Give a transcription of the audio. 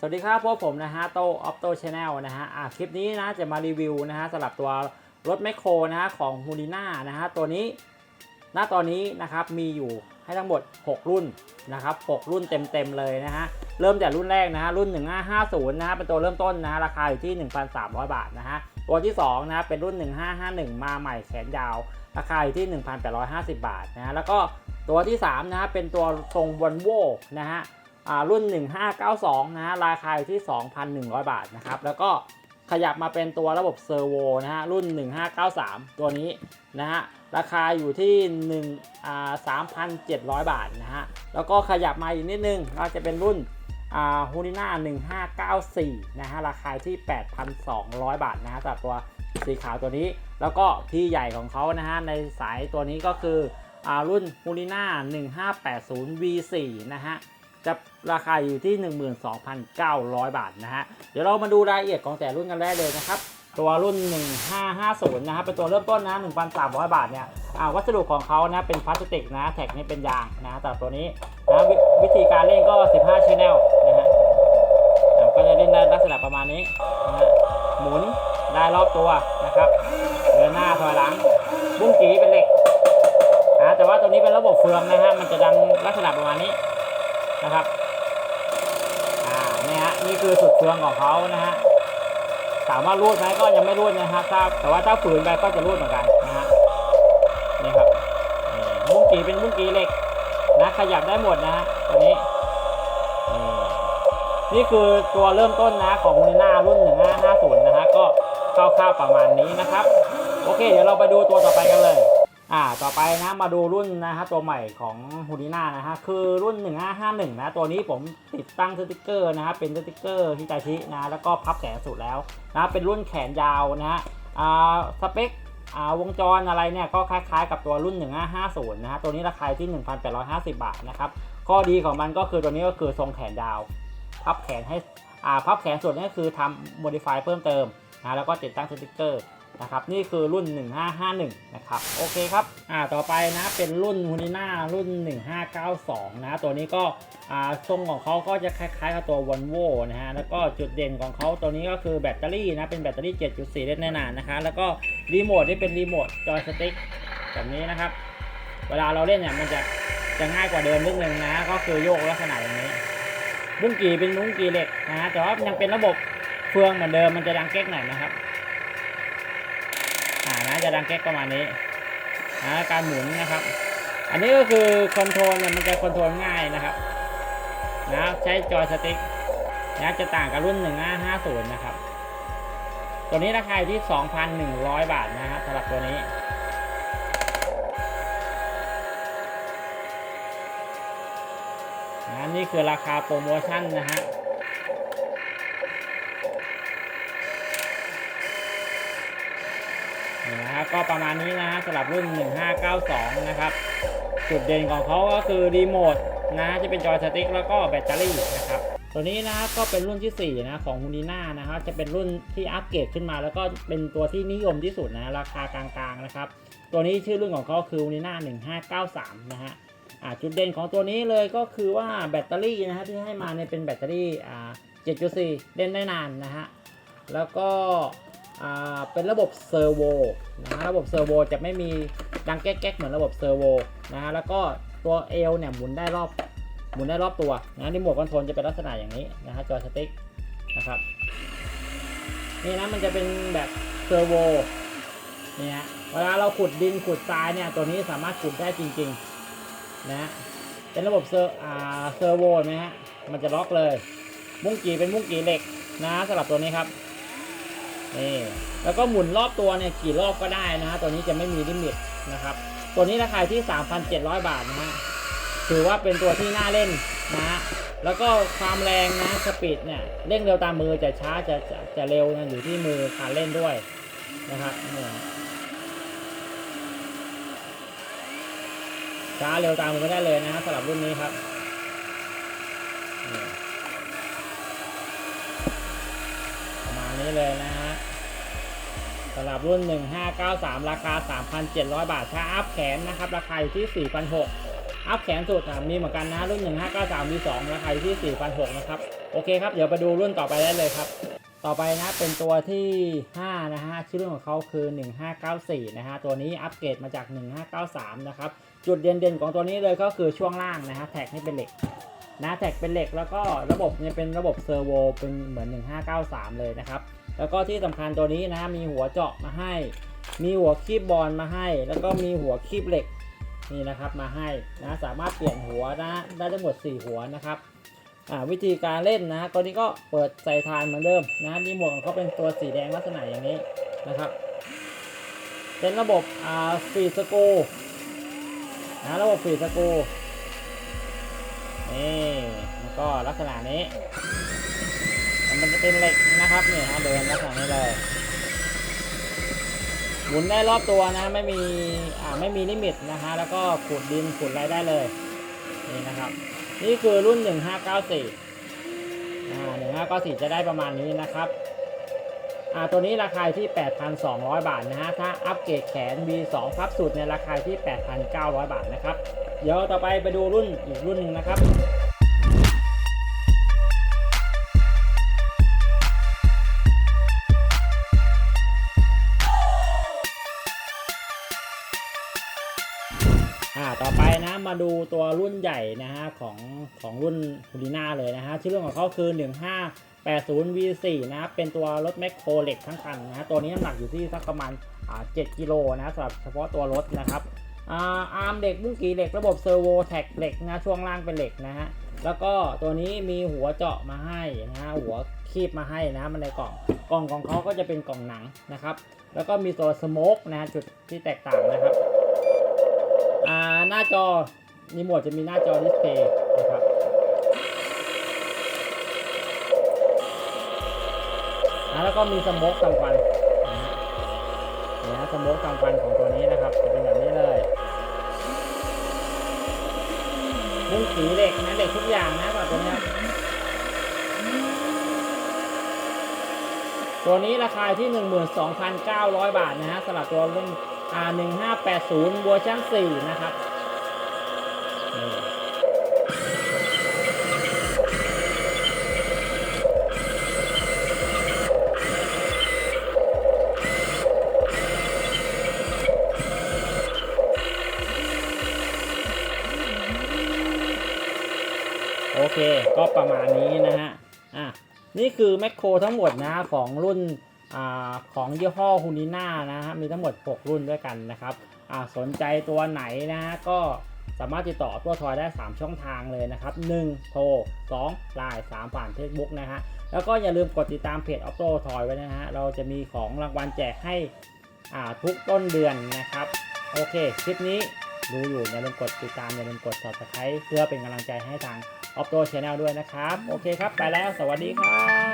สวัสดีครับพวกผมนะฮะโตออฟโตชาแนลนะฮะอะคลิปนี้นะจะมารีวิวนะฮะสำหรับตัวรถแมคโครนะฮะของฮูนิน่านะฮะตัวนี้ณตอนนี้นะครับมีอยู่ให้ทั้งหมด 6 รุ่นนะครับ 6 รุ่นเต็มๆเลยนะฮะเริ่มจากรุ่นแรกนะฮะรุ่น 1550 นะฮะเป็นตัวเริ่มต้นนะฮะราคาอยู่ที่ 1,300 บาทนะฮะตัวที่2นะฮะเป็นรุ่น 1551 มาใหม่แขนยาว ราคาอยู่ที่ 1,850 บาทนะฮะแล้วก็ตัวที่3นะฮะเป็นตัวทรงวอลโวนะฮะ รุ่น 1592นะฮะราคาอยู่ที่ 2,100 บาทนะครับแล้วก็ขยับมาเป็นตัวระบบเซอร์โวนะฮะรุ่น 1593 ตัวนี้นะฮะราคาอยู่ที่1อ่า3,700 บาทนะฮะแล้วก็ขยับมาอีกนิดนึงก็จะเป็นรุ่นอ่าฮูนิน่า1594 นะฮะราคาที่ 8,200 บาทนะฮะสำหรับตัวสีขาวตัวนี้ แล้วก็พี่ใหญ่ของเขานะฮะในสายตัวนี้ก็คืออ่ารุ่นฮูนิน่า1580 V4 นะฮะ จะราคาอยู่ที่ 12,900 บาทนะฮะ เดี๋ยวเรามาดูรายละเอียดของแต่รุ่นกันแรกเลยนะครับ ตัวรุ่น 1550 นะครับ เป็นตัวเริ่มต้นนะ 1,300 บาทเนี่ยอ่าวัสดุของเขานะ เป็นพลาสติกนะ แท็กนี่เป็นยางนะแต่ตัวนี้นะววิธีการเล่นก็ 15 channel นะฮะก็จะเล่นได้ลักษณะประมาณนี้นะฮะ หมุนได้รอบตัวนะครับเดินหน้าถอยหลัง บุ้งกีเป็นเหล็กนะแต่ว่าตัวนี้เป็นระบบเฟืองนะฮะ มันจะดังลักษณะประมาณนี้ นะครับอ่านี่ฮะนี่คือสุดเฟืองของเขานะฮะถามว่ารูดไหมก็ยังไม่รูดนะครับถ้าแต่ว่าถ้าฝืนไปก็จะรูดเหมือนกันนะฮะนี่ครับนี่มุ้งกีเป็นมุ้งกีเหล็กนะขยับได้หมดนะฮะตัวนี้นี่นี่คือตัวเริ่มต้นนะของมูน่ารุ่น 1550 นะฮะก็คร่าวๆประมาณนี้นะครับ โอเค เดี๋ยวเราไปดูตัวต่อไปกันเลย อ่าต่อไปนะมาดูรุ่นนะฮะตัวใหม่ของฮูนิน่านะฮะคือรุ่น 1551 นะตัวนี้ผมติดตั้งสติกเกอร์นะฮะเป็นสติกเกอร์ฮิตาชินะแล้วก็พับแขนสุดแล้วนะเป็นรุ่นแขนยาวนะฮะอ่าสเปคอ่าวงจรอะไรเนี่ยก็คล้ายๆกับตัวรุ่น 1550 นะฮะตัวนี้ราคาที่ 1,850 บาทนะครับข้อดีของมันก็คือตัวนี้ก็คือทรงแขนยาว พับแขนให้อ่าพับแขนสุดนี่คือทำ modify เพิ่มเติมนะแล้วก็ติดตั้งสติกเกอร์ นะครับนี่คือรุ่น 1551 นะครับโอเคครับอ่าต่อไปนะเป็นรุ่นฮูนิน่ารุ่น 1592 นะตัวนี้ก็อ่าทรงของเขาก็จะคล้ายๆกับตัว v o l v o นะฮะแล้วก็จุดเด่นของเขาตัวนี้ก็คือแบตเตอรี่นะเป็นแบตเตอรี่ 7.4 เล่นได้นานนะคะแล้วก็รีโมทนี่เป็นรีโมทจอยสติ๊กแบบนี้นะครับ เวลาเราเล่นเนี่ยมันจะจะง่ายกว่าเดิมนิดนึงนะก็คือโยกลักษณะอย่างนี้บุ้งกีเป็นบุ้งกีเหล็กนะฮะแต่ว่ายังเป็นระบบเฟืองเหมือนเดิมมันจะดังเก๊กหน่อยนะครับ จะดังเก๊กประมาณนี้นะการหมุนนะครับ อันนี้ก็คือคอนโทรลเนี่ยมันจะคอนโทรลง่ายนะครับนะใช้จอยสติ๊กนะจะต่างกับรุ่น 1550 นะครับ ตัวนี้ราคาอยู่ที่ 2,100 บาทนะครับสำหรับตัวนี้นะนี่คือราคาโปรโมชั่นนะฮะ นี่นะก็ประมาณนี้นะฮะสำหรับรุ่น 1592 นะครับ จุดเด่นของเขาก็คือรีโมทนะฮะจะเป็นจอยสติ๊กแล้วก็แบตเตอรี่นะครับตัวนี้นะครับก็เป็นรุ่นที่ 4 นะของฮูนิน่านะฮะจะเป็นรุ่นที่อัปเกรดขึ้นมา แล้วก็เป็นตัวที่นิยมที่สุดนะราคากลางๆนะครับตัวนี้ชื่อรุ่นของเขาคือฮูนิน่า1593 นะฮะจุดเด่นของตัวนี้เลยก็คือว่าแบตเตอรี่นะฮะที่ให้มาเนี่ยเป็นแบตเตอรี่ 7.4 เล่นได้นานนะฮะแล้วก็ เป็นระบบเซอร์โวนะฮะระบบเซอร์โวจะไม่มีดังแก๊กๆเหมือนระบบเซอร์โวนะฮะแล้วก็ตัวเอลเนี่ยหมุนได้รอบหมุนได้รอบตัวนะรีโมทคอนโทรลจะเป็นลักษณะอย่างนี้นะฮะจอยสติ๊กนะครับนี่นะมันจะเป็นแบบเซอร์โวนี่ฮะเวลาเราขุดดินขุดทรายเนี่ยตัวนี้สามารถขุดได้จริงๆนะฮะเป็นระบบเซอร์อ่าเซอร์โวนะฮะมันจะล็อกเลย มุ้งกีเป็นมุ้งกีเหล็กนะสำหรับตัวนี้ครับ นี่แล้วก็หมุนรอบตัวเนี่ยกี่รอบก็ได้นะ ตัวนี้จะไม่มีลิมิตนะครับ ตัวนี้ราคาที่ 3,700 บาทนะฮะถือว่าเป็นตัวที่น่าเล่นนะฮะแล้วก็ความแรงนะสปีดเนี่ยเร่งเร็วตามมือจะช้าจะจะจะเร็วนะอยู่ที่มือการเล่นด้วยนะครับเนี่ยช้าเร็วตามมือไม่ได้เลยนะฮะสำหรับรุ่นนี้ครับประมาณนี้เลยนะำหรับรุ่น 1593 ราคา 3,700 บาท ถ้าอัพแขนนะครับ ราคาอยู่ที่ 4,600 อัพแขนสุดอะมีเหมือนกันนะ รุ่น 1593 มี 2 ราคาอยู่ที่ 4,600 นะครับ โอเคครับ เดี๋ยวไปดูรุ่นต่อไปได้เลยครับ ต่อไปนะ เป็นตัวที่ 5 นะฮะ ชื่อรุ่นของเขาคือ 1594 นะฮะ ตัวนี้อัปเกรดมาจาก 1593 นะครับ จุดเด่นๆของตัวนี้เลยก็คือช่วงล่างนะฮะ แท็กนี่เป็นเหล็กนะแท็กเป็นเหล็กแล้วก็ระบบเนี่ยเป็นระบบเซอร์โวเป็นเหมือน 1593 เลยนะครับ แล้วก็ที่สำคัญตัวนี้นะมีหัวเจาะมาให้ มีหัวคีบบอลมาให้ แล้วก็มีหัวคีบเหล็กนี่นะครับมาให้นะสามารถเปลี่ยนหัวนะได้ทั้งหมด 4 หัวนะครับวิธีการเล่นนะตัวนี้ก็เปิดใส่ทานเหมือนเดิมนะดีหมดของเขาเป็นตัวสีแดงลักษณะอย่างนี้นะครับเป็นระบบอ่าฟีสกูนะระบบฟีสกูนี่แล้วก็ลักษณะนี้ มันจะเป็นเหล็กนะครับเนี่ยฮะเดินลักษณะนี้เลยหมุนได้รอบตัวนะไม่มีอ่าไม่มีลิมิตนะฮะแล้วก็ขุดดินขุดอะไรได้เลยนี่นะครับ นี่คือรุ่น 1594อ่า1594 จะได้ประมาณนี้นะครับอ่าตัวนี้ราคาที่ 8,200 บาทนะฮะถ้าอัปเกรดแขน V2 พับสุดในยราคาที่ 8,900 บาทนะครับ เดี๋ยวต่อไปไปดูรุ่นอีกรุ่นหนึ่งนะครับ ต่อไปนะมาดูตัวรุ่นใหญ่นะฮะของของรุ่นฮูลิน่าเลยนะฮะชื่อเรื่องของเขาคือ 1580 V4 นะครับเป็นตัวรถแมคโครเหล็กทั้งคันนะฮะตัวนี้น้ำหนักอยู่ที่สักประมาณ7กิโลนะสำหรับเฉพาะตัวรถนะครับอาอาร์มเหล็กบุ้งกีเหล็กระบบเซอร์โวแท็กเหล็กนะช่วงล่างเป็นเหล็กนะฮะแล้วก็ตัวนี้มีหัวเจาะมาให้นะฮะหัวคีบมาให้นะมันในกล่องกล่องของเขาก็จะเป็นกล่องหนังนะครับ แล้วก็มีตัวสโมกนะจุดที่แตกต่างนะครับ อ่าหน้าจอรีโมทจะมีหน้าจอดิสเพย์นะครับแล้วก็มีสโมกกลางวันนะฮะเนี่นะสโมกกลางวันของตัวนี้นะครับ จะเป็นแบบนี้เลยมุ้งสีเหล็กนะเหล็กทุกอย่างนะแบบตัวนี้ตัวนี้ราคาที่ 12,900 บาทนะฮะสำหรับตัวรุ่น R1580 เวอร์ชัน4 นะครับโอเค ก็ประมาณนี้นะฮะ อะ นี่คือแมคโครทั้งหมดนะของรุ่น ของยี่ห้อฮูนิน่านะฮะมีทั้งหมด 6 รุ่นด้วยกันนะครับสนใจตัวไหนนะก็สามารถติดต่อตัวทอยได้ 3 ช่องทางเลยนะครับ 1 โทร 2 ไลน์3ผ่าน Facebook นะฮะ แล้วก็อย่าลืมกดติดตามเพจ Auto Toy ไว้นะฮะ เราจะมีของรางวัลแจกให้ทุกต้นเดือนนะครับ โอเค คลิปนี้ดูอยู่อย่าลืมกดติดตามอย่าลืมกด subscribe เพื่อเป็นกำลังใจให้ทาง Opto Channel ด้วยนะครับ โอเคครับ ไปแล้ว สวัสดีครับ